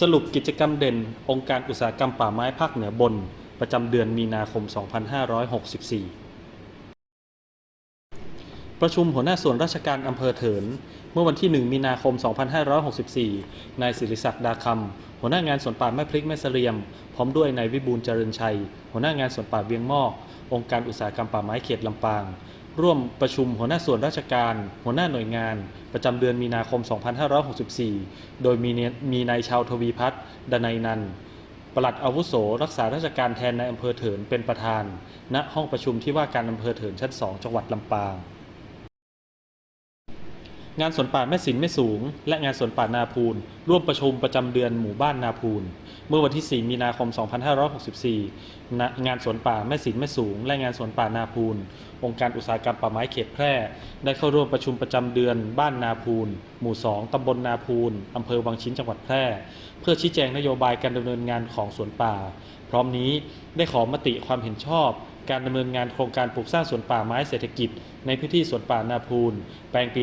สรุปกิจกรรมเด่น องค์การอุตสาหกรรมป่าไม้ภาคเหนือบน ประจำเดือนมีนาคม 2564 ประชุมหัวหน้าส่วนราชการอำเภอเถิน เมื่อวันที่ 1 มีนาคม 2564 นายศิริศักดิ์ดาคำหัวหน้างานสวนป่าแม่พริกแม่เสรียม พร้อมด้วยนายวิบูลย์เจริญชัย หัวหน้างานสวนป่าเวียงมอก องค์การอุตสาหกรรมป่าไม้เขตลำปาง ร่วมประชุมหัวหน้าส่วนราชการ หัวหน้าหน่วยงาน ประจำเดือนมีนาคม 2564 โดยมีนมีนายชาวทวีพัฒน์ดนัยนันปลัดอาวุโส รักษาราชการแทนในายอำเภอเถินเป็นประธาน ณห้องประชุมที่ว่าการอำเภอเถินชั้น 2 จังหวัดลำปาง งานสวนป่าแม่สินแม่สูง และงานสวนป่านาพูนร่วมประชุมประจำเดือนหมู่บ้านนาพูน เมื่อวันที่ 4 มีนาคม 2564ณงานสวนป่าแม่สินแม่สูง และงานสวนป่านาพูน องค์การอุตสาหกรรมป่าไม้เขตแพร่ ได้เข้าร่วมประชุมประจำเดือนบ้านนาพูน หมู่ 2 ตำบลนาพูนอำเภอวังชิ้นจังหวัดแพร่ เพื่อชี้แจงนโยบายการดำเนินงานของสวนป่า พร้อมนี้ได้ขอมติความเห็นชอบ การดำเนินงานโครงการปลูกสร้างสวนป่าไม้เศรษฐกิจ ในพื้นที่สวนป่านาพูน แปลงปี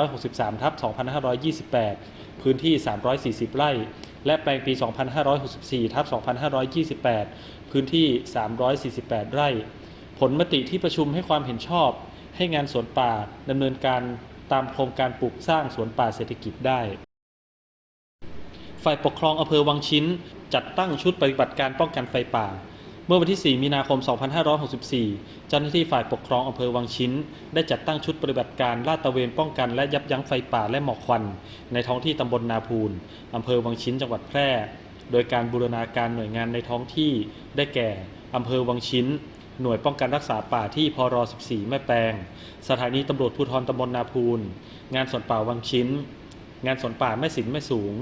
2563 ทับ 2528 พื้นที่ 340 ไร่ และแปลงปี 2564 ทับ 2528 พื้นที่ 348 ไร่ ผลมติที่ประชุมให้ความเห็นชอบ ให้งานสวนป่าดำเนินการตามโครงการปลูกสร้างสวนป่าเศรษฐกิจได้ฝ่ายปกครองอำเภอวังชิ้น จัดตั้งชุดปฏิบัติการป้องกันไฟป่า มื่อวันที่ 4 มีนาคม 2564 เจ้าหน้าที่ฝ่ายปกครองอำเภอวังชิ้น ได้จัดตั้งชุดปฏิบัติการลาดตระเวนป้องกันและยับยั้งไฟป่าและหมอกควัน ในท้องที่ตำบลนาพูนอำเภอวังชิ้นจังหวัดแพร่ โดยการบูรณาการหน่วยงานในท้องที่ได้แก่อำเภอวังชิ้น หน่วยป้องกันรักษาป่าที่พร14 แม่แปลง สถานีตำรวจภูธรตำบลนาพูน งานสวนป่าวังชิ้น งานสวนป่าแม่สินแม่สูง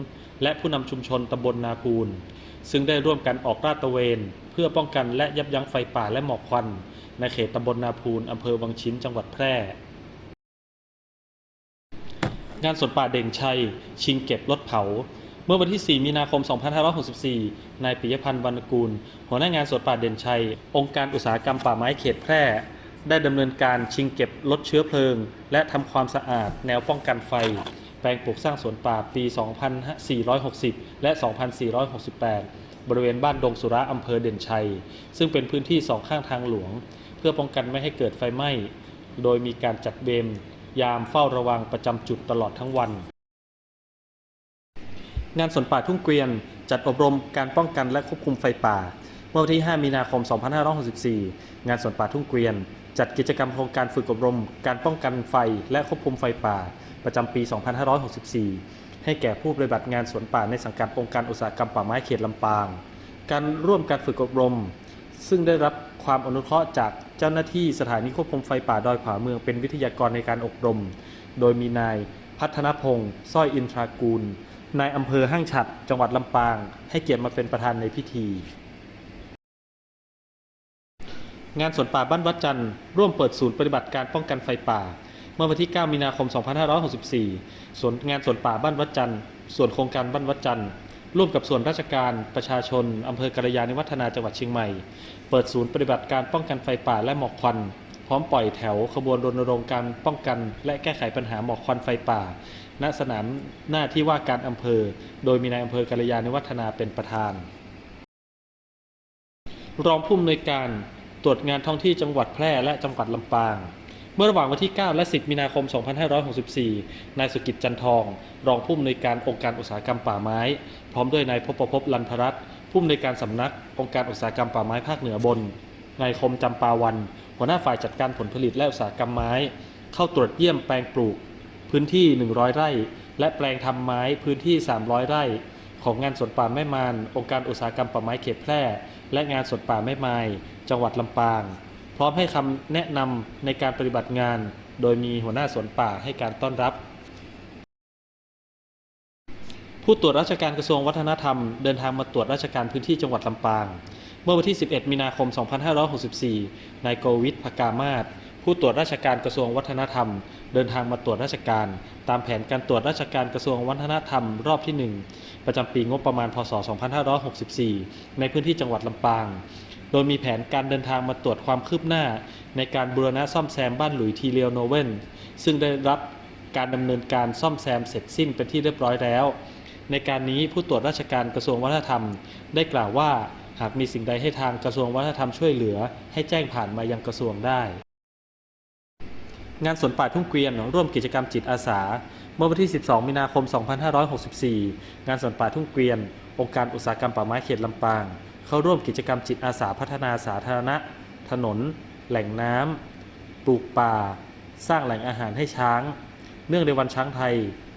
และผู้นำชุมชนตำบลนาพูน ซึ่งได้ร่วมกันออกลาดตระเวน เพื่อป้องกันและยับยั้งไฟป่าและหมอกควัน ในเขตตำบลนาพูนอำเภอวังชิ้นจังหวัดแพร่ งานสวนป่าเด่งชัย ชิงเก็บรถเผา เมื่อวันที่ 4 มีนาคม 2564 นายปิยพันธ์วรรณกูล หัวหน้างานสวนป่าเด่นชัย องค์การอุตสาหกรรมป่าไม้เขตแพร่ ได้ดำเนินการชิงเก็บลดเชื้อเพลิง และทำความสะอาดแนวป้องกันไฟ แปลงปลูกสร้างสวนป่าปี 2460 และ 2468 บริเวณบ้านดงสุระอำเภอเด่นชัย ซึ่งเป็นพื้นที่สองข้างทางหลวง เพื่อป้องกันไม่ให้เกิดไฟไหม้ โดยมีการจัดเวรยามเฝ้าระวังประจำจุดตลอดทั้งวัน งานสวนป่าทุ่งเกวียนจัดอบรมการป้องกันและควบคุมไฟป่า เมื่อวันที่ 5 มีนาคม 2564 งานสวนป่าทุ่งเกวียน จัดกิจกรรมโครงการฝึกอบรม การป้องกันไฟและควบคุมไฟป่า ประจำปี 2564 ให้แก่ผู้ปฏิบัติงานสวนป่าในสังกัดองค์การอุตสาหกรรมป่าไม้เขตลำปาง การร่วมการฝึกอบรม ซึ่งได้รับความอนุเคราะห์จากเจ้าหน้าที่สถานีควบคุมไฟป่าดอยผาเมืองเป็นวิทยากรในการอบรม โดยมีนายพัฒนพงศ์สร้อยอินทรากูล นายอำเภอห้างฉัด จังหวัดลำปาง ให้เกียรติมาเป็นประธานในพิธี งานสวนป่าบ้านวัดจันทร์ร่วมเปิดศูนย์ปฏิบัติการป้องกันไฟป่า เมื่อวันที่ 9 มีนาคม 2564 ส่วนงานส่วนป่าบ้านวัดจันทร์ ส่วนโครงการบ้านวัดจันทร์ร่วมกับส่วนราชการประชาชนอำเภอกัลยาณิวัฒนาจังหวัดเชียงใหม่ เปิดศูนย์ปฏิบัติการป้องกันไฟป่าและหมอกควัน พร้อมปล่อยแถวขบวนรณรงค์การป้องกัน และแก้ไขปัญหาหมอกควันไฟป่า ณสนามหน้าที่ว่าการอำเภอ โดยมีนายอำเภอกัลยาณิวัฒนาเป็นประธาน รองผู้อำนวยการตรวจงานท้องที่จังหวัดแพร่และจังหวัดลำปาง เมื่อระหว่างวันที่ 9 และ 10 มีนาคม 2564 นายสุกิจจันทอง รองผู้อำนวยการองค์การอุตสาหกรรมป่าไม้ พร้อมด้วยนายพบประพบลันพรัตน์ผู้อำนวยการสำนักองค์การอุตสาหกรรมป่าไม้ภาคเหนือบน นายคมจำปาวัน หัวหน้าฝ่ายจัดการผลผลิตและอุตสาหกรรมไม้ เข้าตรวจเยี่ยมแปลงปลูก พื้นที่ 100 ไร่ และแปลงทำไม้พื้นที่ 300 ไร่ ของงานสวนป่าแม่มาน องค์การอุตสาหกรรมป่าไม้เขตแพร่ และงานสวนป่าแม่ไม้จังหวัดลำปาง พร้อมให้คำแนะนำในการปฏิบัติงาน โดยมีหัวหน้าสวนป่าให้การต้อนรับ ผู้ตรวจราชการกระทรวงวัฒนธรรม เดินทางมาตรวจราชการพื้นที่จังหวัดลำปาง เมื่อวันที่ 11 มีนาคม 2564 นายโกวิทพกามาศผู้ตรวจราชการกระทรวงวัฒนธรรม เดินทางมาตรวจราชการ ตามแผนการตรวจราชการกระทรวงวัฒนธรรมรอบที่ 1 ประจำปีงบประมาณพศ 2564 ในพื้นที่จังหวัดลำปาง โดยมีแผนการเดินทางมาตรวจความคืบหน้า ในการบูรณะซ่อมแซมบ้านหลุยทีเรียวโนเวนซึ่งได้รับการดำเนินการซ่อมแซมเสร็จสิ้นเป็นที่เรียบร้อยแล้ว ในการนี้ผู้ตรวจราชการกระทรวงวัฒนธรรม ได้กล่าวว่าหากมีสิ่งใดให้ทางกระทรวงวัฒนธรรมช่วยเหลือ ให้แจ้งผ่านมายังกระทรวงได้ งานสวนป่าทุ่งเกวียนร่วมกิจกรรมจิตอาสา เมื่อวันที่ 12 มีนาคม 2564 งานสวนป่าทุ่งเกวียน องค์การอุตสาหกรรมป่าไม้เขตลำปาง เข้าร่วมกิจกรรมจิตอาสาพัฒนาสาธารณะ ถนน แหล่งน้ำปลูกป่า สร้างแหล่งอาหารให้ช้าง เนื่องในวันช้างไทย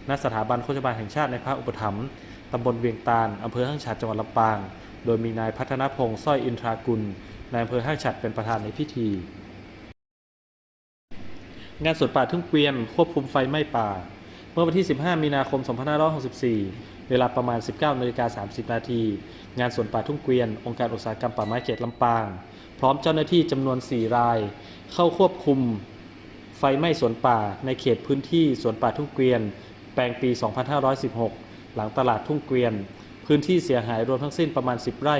ณ สถาบันโฆษบาลแห่งชาติในพระอุปถัมภ์ตำบลเวียงตาลอำเภอห้างฉัดจังหวัดลำปาง โดยมีนายพัฒนพงศ์สร้อยอินทรากุล นายอำเภอห้างฉัดเป็นประธานในพิธี งานสวนป่าทุ่งเกวียนควบคุมไฟไหม้ป่า เมื่อวันที่ 15 มีนาคม 2564 เวลาประมาณ 19นาฬิกา30 นาที งานสวนป่าทุ่งเกวียน องค์การอุตสาหกรรมป่าไม้เขตลำปาง พร้อมเจ้าหน้าที่จำนวน 4 ราย เข้าควบคุมไฟไหม้สวนป่าในเขตพื้นที่สวนป่าทุ่งเกวียน แปลงปี 2516 หลังตลาดทุ่งเกวียน พื้นที่เสียหายรวมทั้งสิ้นประมาณ 10 ไร่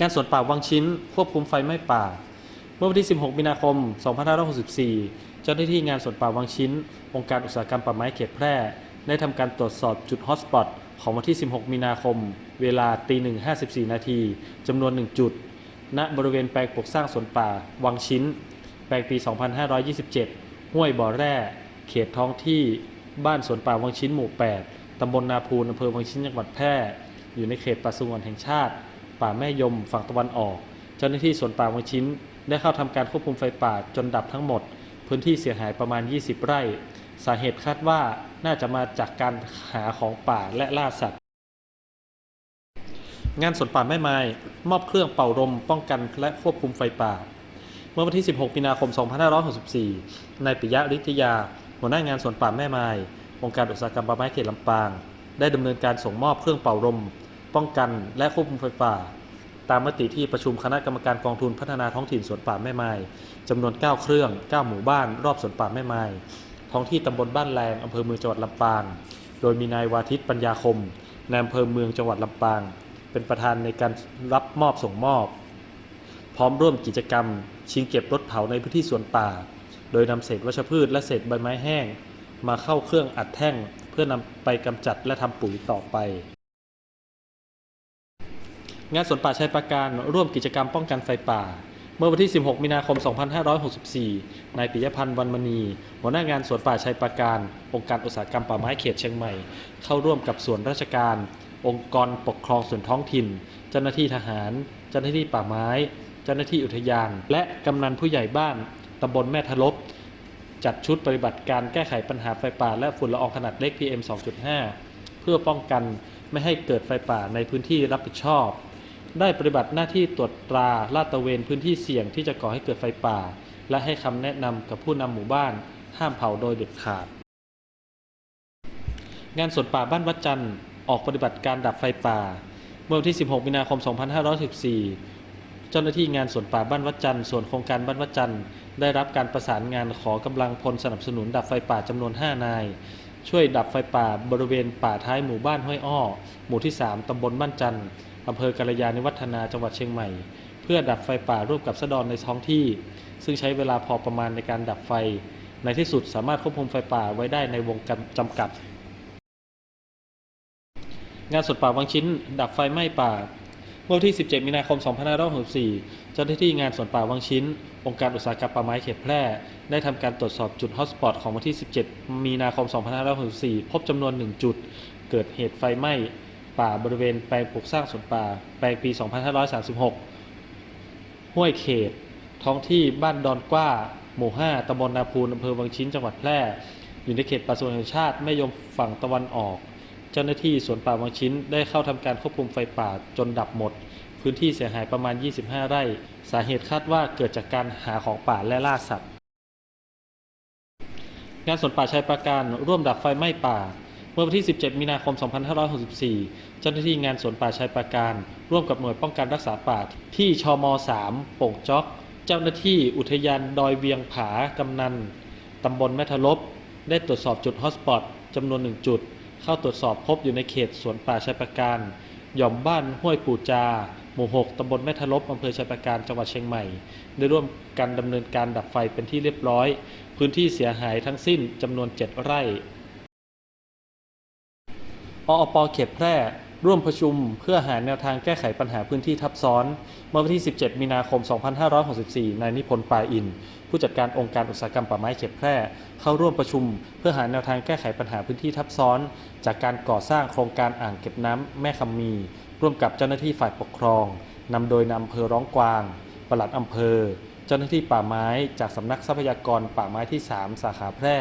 งานสวนป่าวังชิ้น ควบคุมไฟไหม้ป่า เมื่อวันที่ 16 มีนาคม 2564 จ้าหน้าที่งานสวนป่าวังชิ้น องค์การอุตสาหกรรมป่าไม้เขตแพร่ ได้ทำการตรวจสอบจุดฮอตสปอตของวันที่ 16 มีนาคม เวลาตี1 54นาทีจำนวน 1 จุด ณ บริเวณแปลงปลูกสร้างสวนป่าวังชิ้น แปลงปี 2527 ห้วยบ่อแร่ เขตท้องที่ บ้านสวนป่าวังชิ้นหมู่ 8 ตำบลนาพูนอำเภอวังชิ้นจังหวัดแพร่ อยู่ในเขตป่าสงวนแห่งชาติ ป่าแม่ยมฝั่งตะวันออก เจ้าหน้าที่สวนป่าวังชิ้น ได้เข้าทำการควบคุมไฟป่าจนดับทั้งหมด พื้นที่เสียหายประมาณ 20 ไร่ สาเหตุคาดว่าน่าจะมาจากการหาของป่าและล่าสัตว์ งานสวนป่าแม่ไม้มอบเครื่องเป่าลมป้องกันและควบคุมไฟป่า เมื่อวันที่ 16 มีนาคม 2564 นายปิยะฤทธิยา หัวหน้างานสวนป่าแม่ไม้องค์การอุตสาหกรรมป่าไม้เขตลำปาง ได้ดำเนินการส่งมอบเครื่องเป่าลมป้องกันและควบคุมไฟป่า ตามมติที่ประชุมคณะกรรมการกองทุนพัฒนาท้องถิ่นสวนป่าแม่ไม้จำนวน 9 เครื่อง 9 หมู่บ้านรอบสวนป่าแม่ไม้ท้องที่ตำบลบ้านแรงอำเภอเมืองจังหวัดลำปาง โดยมีนายวาทิตปัญญาคมนายอำเภอเมืองจังหวัดลำปาง เป็นประธานในการรับมอบส่งมอบ พร้อมร่วมกิจกรรม ชิงเก็บรถเผาในพื้นที่สวนป่า โดยนำเศษวัชพืชและเศษใบไม้แห้ง มาเข้าเครื่องอัดแท่ง เพื่อนำไปกำจัดและทำปุ๋ยต่อไป งานสวนป่าชัยประการร่วมกิจกรรมป้องกันไฟป่า เมื่อวันที่ 16 มีนาคม 2564 นายปิยพันธ์วันมณี หัวหน้างานสวนป่าชัยประการ องค์การอุตสาหกรรมป่าไม้เขตเชียงใหม่ เข้าร่วมกับส่วนราชการ องค์กรปกครองส่วนท้องถิ่น เจ้าหน้าที่ทหาร เจ้าหน้าที่ป่าไม้ เจ้าหน้าที่อุทยาน และกำนันผู้ใหญ่บ้านตำบลแม่ทะลบจัดชุดปฏิบัติการแก้ไขปัญหาไฟป่า และฝุ่นละอองขนาดเล็ก PM 2.5 เพื่อป้องกันไม่ให้เกิดไฟป่าในพื้นที่รับผิดชอบ ได้ปฏิบัติหน้าที่ตรวจตราลาดตระเวนพื้นที่เสี่ยงที่จะก่อให้เกิดไฟป่า และให้คำแนะนำกับผู้นำหมู่บ้าน ห้ามเผาโดยเด็ดขาด งานสวนป่าบ้านวัดจันทร์ออกปฏิบัติการดับไฟป่า เมื่อวันที่ 16 มีนาคม 2514 เจ้าหน้าที่งานสวนป่าบ้านวัดจันทร์ส่วนโครงการบ้านวัดจันทร์ได้รับการประสานงานขอกำลังพลสนับสนุนดับไฟป่าจำนวน 5 นาย ช่วยดับไฟป่าบริเวณป่าท้ายหมู่บ้านห้วยอ้อ หมู่ที่ 3 ตำบลบ้านจันทร์ อำเภอกาลยานิวัฒนาจังหวัดเชียงใหม่ เพื่อดับไฟป่าร่วมกับสะดอนในท้องที่ ซึ่งใช้เวลาพอประมาณในการดับไฟ ในที่สุดสามารถควบคุมไฟป่าไว้ได้ในวงจำกัด งานสดป่าวังชิ้น ดับไฟไหม้ป่าเมื่อวันที่ 17 มีนาคม 2564 เจ้าหน้าที่งานสวนป่าวังชิ้น องค์การอุตสาหกรรมป่าไม้เขตแพร่ ได้ทำการตรวจสอบจุดฮอตสปอตของวันที่ 17 มีนาคม 2564 พบจำนวน 1 จุด เกิดเหตุไฟไหม้ ป่าบริเวณแปลงปลูกสร้างสวนป่า แปลงปี 2536 ห้วยเขต ท้องที่บ้านดอนกว้า หมู่ 5ตำบลนาพูนอำเภอวังชิ้นจังหวัดแพร่ อยู่ในเขตป่าสวนแห่งชาติแม่ยมฝั่งตะวันออก เจ้าหน้าที่สวนป่าวังชิ้นได้เข้าทำการควบคุมไฟป่าจนดับหมด พื้นที่เสียหายประมาณ 25 ไร่ สาเหตุคาดว่าเกิดจากการหาของป่าและล่าสัตว์งานสวนป่าชัยประการร่วมดับไฟไหม้ป่า มื่อวันที่ 17 มีนาคม 2564 เจ้าหน้าที่งานสวนป่าชัยประการ ร่วมกับหน่วยป้องกันรักษาป่าที่ชม 3 โป่งจอก เจ้าหน้าที่อุทยานดอยเวียงผากำนันตำบลแม่ทะลบ ได้ตรวจสอบจุดฮอตสปอตจำนวนหนึ่งจุด เข้าตรวจสอบพบอยู่ในเขตสวนป่าชัยประการหย่อมบ้านห้วยปู่จา หมู่ 6 ตำบลแม่ทะลบอำเภอชัยประการ จังหวัดเชียงใหม่ ได้ร่วมกันดำเนินการดับไฟเป็นที่เรียบร้อย พื้นที่เสียหายทั้งสิ้นจำนวน 7 ไร่ ออปเขตแพร่ ร่วมประชุมเพื่อหาแนวทางแก้ไขปัญหาพื้นที่ทับซ้อน เมื่อวันที่ 17 มีนาคม 2564 นายนิพนธ์ปลายอิน ผู้จัดการองค์การอุตสาหกรรมป่าไม้เขตแพร่ เข้าร่วมประชุม เพื่อหาแนวทางแก้ไขปัญหาพื้นที่ทับซ้อน จากการก่อสร้างโครงการอ่างเก็บน้ำแม่คำมี ร่วมกับเจ้าหน้าที่ฝ่ายปกครองนำโดยนำอำเภอร้องกวางปลัดอำเภอ เจ้าหน้าที่ป่าไม้จากสำนักทรัพยากรป่าไม้ที่ 3 สาขาแพร่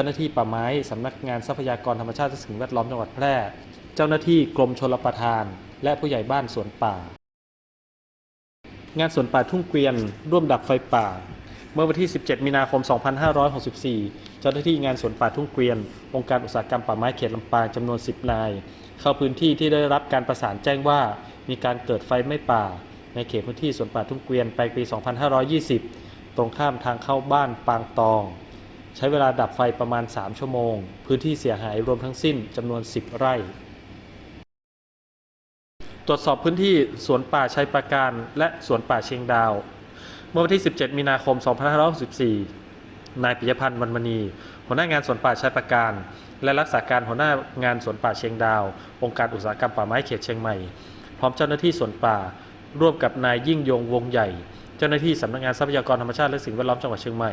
จ้าหน้าที่ป่าไม้สำนักงานทรัพยากรธรรมชาติและสิ่งแวดล้อมจังหวัดแพร่ เจ้าหน้าที่กรมชลประทาน และผู้ใหญ่บ้านสวนป่า งานสวนป่าทุ่งเกวียน ร่วมดับไฟป่า เมื่อวันที่ 17 มีนาคม 2564 เจ้าหน้าที่งานสวนป่าทุ่งเกวียน องค์การอุตสาหกรรมป่าไม้เขตลำปางจำนวน 10 นาย เข้าพื้นที่ที่ได้รับการประสานแจ้งว่ามีการเกิดไฟไหม้ป่า ในเขตพื้นที่สวนป่าทุ่งเกวียนไปปี 2520 ตรงข้ามทางเข้าบ้านปางตอง ใช้เวลาดับไฟประมาณ 3 ชั่วโมง พื้นที่เสียหายรวมทั้งสิ้นจำนวน 10 ไร่ ตรวจสอบพื้นที่สวนป่าชัยประการ และสวนป่าเชียงดาว เมื่อวันที่ 17 มีนาคม 2564 นายปิยพันธ์วันมณี หัวหน้างานสวนป่าชัยประการ และรักษาการหัวหน้างานสวนป่าเชียงดาว องค์การอุตสาหกรรมป่าไม้เขตเชียงใหม่ พร้อมเจ้าหน้าที่สวนป่า ร่วมกับนายยิ่งยงวงใหญ่ เจ้าหน้าที่สำนักงานทรัพยากรธรรมชาติและสิ่งแวดล้อมจังหวัดเชียงใหม่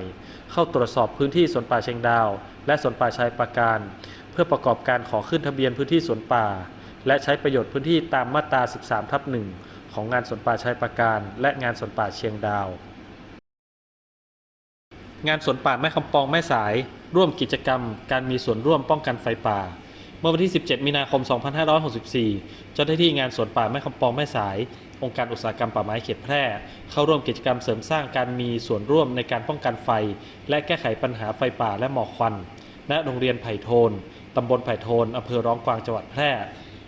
เข้าตรวจสอบพื้นที่สวนป่าเชียงดาว และสวนป่าชัยประการ เพื่อประกอบการขอขึ้นทะเบียนพื้นที่สวนป่า และใช้ประโยชน์พื้นที่ตามมาตรา 13 ทับหนึ่งของงานสวนป่าชัยประการ และงานสวนป่าเชียงดาว งานสวนป่าแม่คำปองแม่สาย ร่วมกิจกรรม การมีส่วนร่วมป้องกันไฟป่าเมื่อวันที่ 17 มีนาคม 2564 เจ้าหน้าที่งานสวนป่าแม่คำปองแม่สาย องค์การอุตสาหกรรมป่าไม้เขตแพร่ เข้าร่วมกิจกรรมเสริมสร้างการมีส่วนร่วมในการป้องกันไฟ และแก้ไขปัญหาไฟป่าและหมอกควัน ณ โรงเรียนไผ่โทน ตำบลไผ่โทน อำเภอร้องกวางจังหวัดแพร่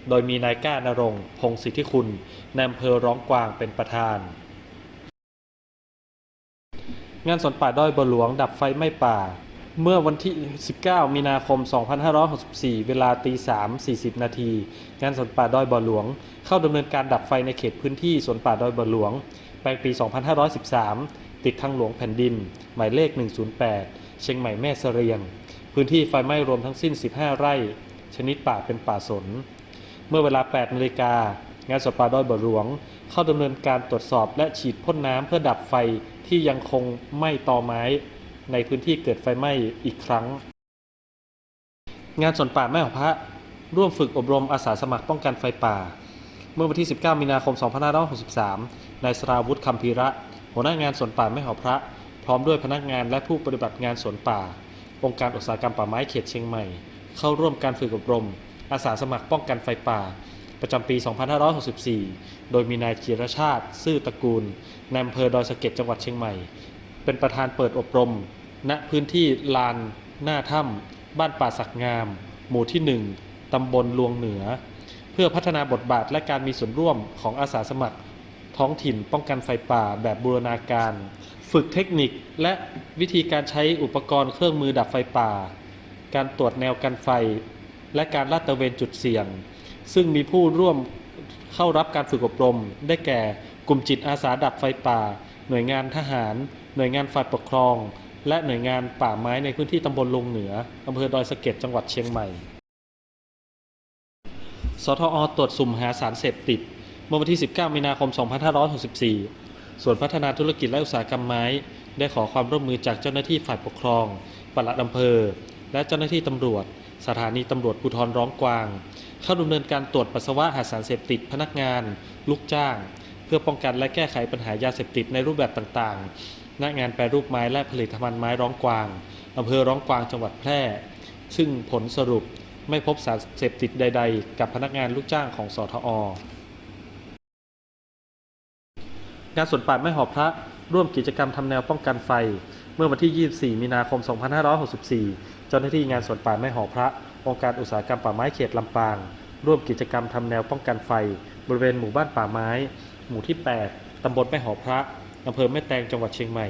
โดยมีนายก้านรงพงศิทธิคุณในอำเภอร้องกวางเป็นประธาน งานสวนป่าด้อยบัวหลวงดับไฟไหม้ป่า เมื่อวันที่ 19 มีนาคม 2564 เวลาตี 3 40 นาที งานสวนป่าดอยบัวหลวง เข้าดำเนินการดับไฟในเขตพื้นที่สวนป่าดอยบัวหลวงแปลงปี 2513 ติดทางหลวงแผ่นดิน หมายเลข 108 เชียงใหม่แม่เสรียง พื้นที่ไฟไหม้รวมทั้งสิ้น 15 ไร่ ชนิดป่าเป็นป่าสน เมื่อเวลา 8 นาฬิกา งานสวนป่าดอยบัวหลวง เข้าดำเนินการตรวจสอบและฉีดพ่นน้ำเพื่อดับไฟที่ยังคงไหม้ตอไม้ ในพื้นที่เกิดไฟไหม้อีกครั้ง งานสวนป่าแม่ของพระ ร่วมฝึกอบรมอาสาสมัครป้องกันไฟป่า เมื่อวันที่ 19 มีนาคม 2563 นายสราวุฒิคำพีระ หัวหน้างานสวนป่าแม่หอพระ พร้อมด้วยพนักงานและผู้ปฏิบัติงานสวนป่า องค์การอุตสาหกรรมป่าไม้เขตเชียงใหม่ เข้าร่วมการฝึกอบรม อาสาสมัครป้องกันไฟป่าประจำปี 2564 โดยมีนายจิรชาติ ซื่อตระกูลในอำเภอดอยสะเก็ดจังหวัดเชียงใหม่ เป็นประธานเปิดอบรม ณพื้นที่ลานหน้าถ้ำบ้านป่าสักงาม หมู่ที่ 1 ตำบลลวงเหนือ เพื่อพัฒนาบทบาทและการมีส่วนร่วมของอาสาสมัคร ท้องถิ่นป้องกันไฟป่าแบบบูรณาการ ฝึกเทคนิคและวิธีการใช้อุปกรณ์เครื่องมือดับไฟป่า การตรวจแนวกันไฟ และการลาดตระเวนจุดเสี่ยง ซึ่งมีผู้ร่วมเข้ารับการฝึกอบรม ได้แก่กลุ่มจิตอาสาดับไฟป่า หน่วยงานทหาร หน่วยงานฝ่ายปกครอง และหน่วยงานป่าไม้ในพื้นที่ตำบลลงเหนืออำเภอดอยสะเก็ดจังหวัดเชียงใหม่ สทอตรวจสุ่มหาสารเสพติด เมื่อวันที่ 19 มีนาคม 2564 ส่วนพัฒนาธุรกิจและอุตสาหกรรมไม้ ได้ขอความร่วมมือจากเจ้าหน้าที่ฝ่ายปกครองปลัดอำเภอ และเจ้าหน้าที่ตำรวจ สถานีตำรวจภูธรร้องกวาง เข้าดำเนินการตรวจปัสสาวะหาสารเสพติดพนักงาน ลูกจ้าง เพื่อป้องกันและแก้ไขปัญหายาเสพติดในรูปแบบต่างๆ ณงานแปรรูปไม้และผลิตภัณฑ์ไม้ร้องกวางอำเภอร้องกวางจังหวัดแพร่ ซึ่งผลสรุปไม่พบสารเสพติดใด ๆ กับพนักงานลูกจ้างของสทองานสวนป่าแม่หอพระร่วมกิจกรรมทำแนวป้องกันไฟ เมื่อวันที่ 24 มีนาคม 2564 เจ้าหน้าที่งานสวนป่าแม่หอพระ องค์การอุตสาหกรรมป่าไม้เขตลำปาง ร่วมกิจกรรมทำแนวป้องกันไฟ บริเวณหมู่บ้านป่าไม้ หมู่ที่ 8 ตำบลแม่หอพระ อำเภอแม่แตงจังหวัดเชียงใหม่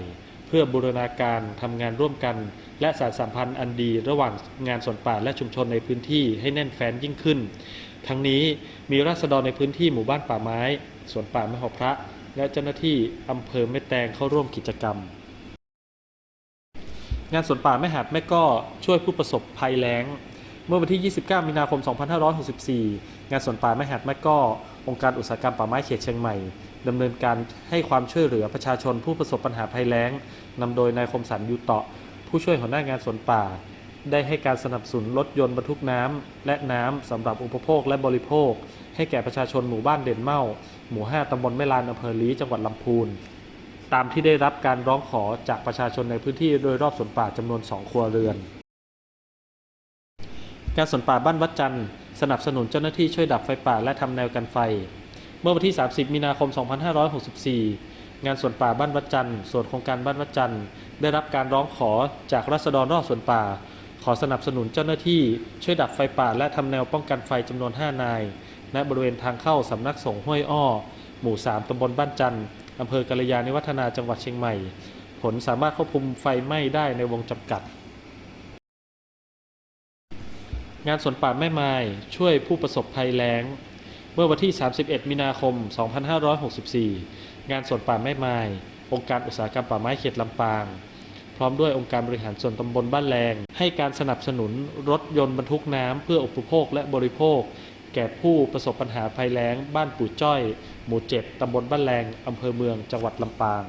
เพื่อบูรณาการทำงานร่วมกัน และสานสัมพันธ์อันดีระหว่างงานสวนป่าและชุมชนในพื้นที่ให้แน่นแฟ้นยิ่งขึ้น ทั้งนี้มีราษฎรในพื้นที่หมู่บ้านป่าไม้สวนป่าแม่หอพระ และเจ้าหน้าที่อำเภอแม่แตงเข้าร่วมกิจกรรมงานสวนป่าแม่หาดแม่ก้อช่วยผู้ประสบภัยแล้ง เมื่อวันที่ 29 มีนาคม 2564 งานสวนป่าแม่หัดแม่ก้ องค์การอุตสาหกรรมป่าไม้เขตเชียงใหม่ดำเนินการให้ความช่วยเหลือประชาชนผู้ประสบปัญหาภัยแล้งนำโดยนายคมสันยูเตาะ ผู้ช่วยหัวหน้างานสวนป่า ได้ให้การสนับสนุนรถยนต์บรรทุกน้ำและน้ำสำหรับอุปโภคและบริโภค ให้แก่ประชาชนหมู่บ้านเด่นเมาหมู่ 5ตำบลแม่ลานอำเภอลีจังหวัดลำพูน ตามที่ได้รับการร้องขอจากประชาชนในพื้นที่โดยรอบสวนป่าจำนวน 2 ครัวเรือน การสวนป่าบ้านวัดจันทร์ สนับสนุนเจ้าหน้าที่ช่วยดับไฟป่าและทำแนวกันไฟ เมื่อวันที่ 30 มีนาคม 2564 งานสวนป่าบ้านวัดจันทร์ส่วนโครงการบ้านวัดจันทร์ได้รับการร้องขอจากรัษฎรรอบสวนป่า ขอสนับสนุนเจ้าหน้าที่ช่วยดับไฟป่าและทำแนวป้องกันไฟจำนวน 5 นายณบริเวณทางเข้าสำนักสงฆ์ห้วยอ้อ หมู่ 3ตำบลบ้านจันทร์อำเภอกาลยาณิวัฒนาจังหวัดเชียงใหม่ ผลสามารถควบคุมไฟไหม้ได้ในวงจำกัด งานสวนป่าแม่ไม้ช่วยผู้ประสบภัยแล้ง เมื่อวันที่ 31 มีนาคม 2564 งานสวนป่าแม่ไม้องค์การอุตสาหกรรมป่าไม้เขตลำปาง พร้อมด้วยองค์การบริหารส่วนตำบลบ้านแรง ให้การสนับสนุนรถยนต์บรรทุกน้ำเพื่ออุปโภคและบริโภค แก่ผู้ประสบปัญหาภัยแล้ง บ้านปู่จ้อย หมู่ 7ตำบลบ้านแรงอำเภอเมืองจังหวัดลำปาง